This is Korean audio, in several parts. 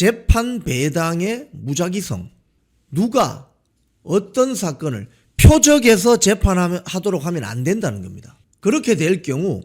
재판 배당의 무작위성. 누가 어떤 사건을 표적에서 재판하도록 하면 안 된다는 겁니다. 그렇게 될 경우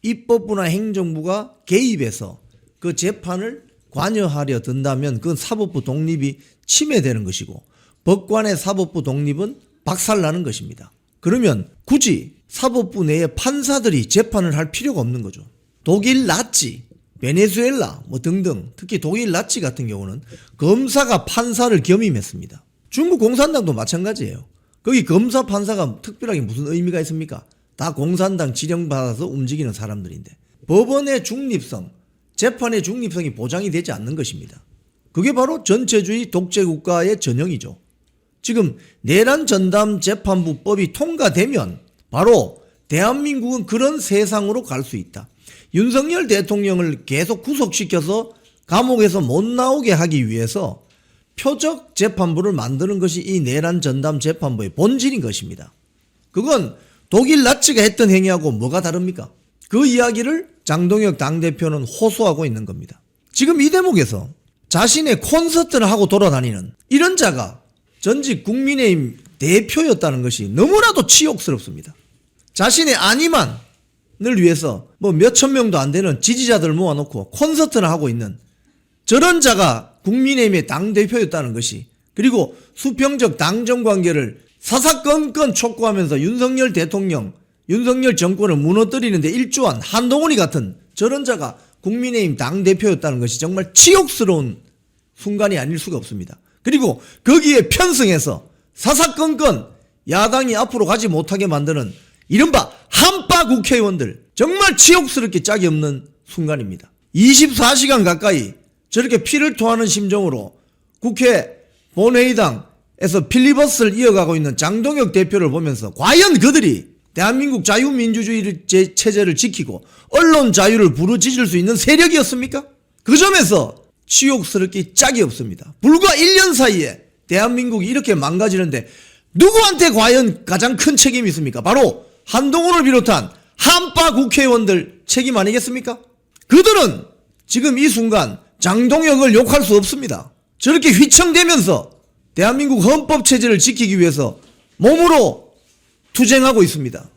입법부나 행정부가 개입해서 그 재판을 관여하려 든다면 그건 사법부 독립이 침해되는 것이고 법관의 사법부 독립은 박살나는 것입니다. 그러면 굳이 사법부 내에 판사들이 재판을 할 필요가 없는 거죠. 독일 나치, 베네수엘라 뭐 등등 특히 독일 나치 같은 경우는 검사가 판사를 겸임했습니다. 중국 공산당도 마찬가지예요. 거기 검사 판사가 특별하게 무슨 의미가 있습니까? 다 공산당 지령받아서 움직이는 사람들인데 법원의 중립성, 재판의 중립성이 보장이 되지 않는 것입니다. 그게 바로 전체주의 독재 국가의 전형이죠. 지금 내란 전담 재판부법이 통과되면 바로 대한민국은 그런 세상으로 갈 수 있다. 윤석열 대통령을 계속 구속시켜서 감옥에서 못 나오게 하기 위해서 표적 재판부를 만드는 것이 이 내란 전담 재판부의 본질인 것입니다. 그건 독일 나치가 했던 행위하고 뭐가 다릅니까? 그 이야기를 장동혁 당대표는 호소하고 있는 겁니다. 지금 이 대목에서 자신의 콘서트를 하고 돌아다니는 이런 자가 전직 국민의힘 대표였다는 것이 너무나도 치욕스럽습니다. 자신의 안위만 을 위해서 뭐 몇천 명도 안 되는 지지자들 모아놓고 콘서트를 하고 있는 저런 자가 국민의힘의 당대표였다는 것이 그리고 수평적 당정 관계를 사사건건 촉구하면서 윤석열 대통령, 윤석열 정권을 무너뜨리는데 일조한 한동훈이 같은 저런 자가 국민의힘 당대표였다는 것이 정말 치욕스러운 순간이 아닐 수가 없습니다. 그리고 거기에 편승해서 사사건건 야당이 앞으로 가지 못하게 만드는 이른바 한파 국회의원들 정말 치욕스럽게 짝이 없는 순간입니다. 24시간 가까이 저렇게 피를 토하는 심정으로 국회 본회의당에서 필리버스를 이어가고 있는 장동혁 대표를 보면서 과연 그들이 대한민국 자유민주주의 제- 체제를 지키고 언론 자유를 부르짖을 수 있는 세력이었습니까? 그 점에서 치욕스럽게 짝이 없습니다. 불과 1년 사이에 대한민국이 이렇게 망가지는데 누구한테 과연 가장 큰 책임이 있습니까? 바로 한동훈을 비롯한 한파 국회의원들 책임 아니겠습니까? 그들은 지금 이 순간 장동혁을 욕할 수 없습니다. 저렇게 휘청대면서 대한민국 헌법 체제를 지키기 위해서 몸으로 투쟁하고 있습니다.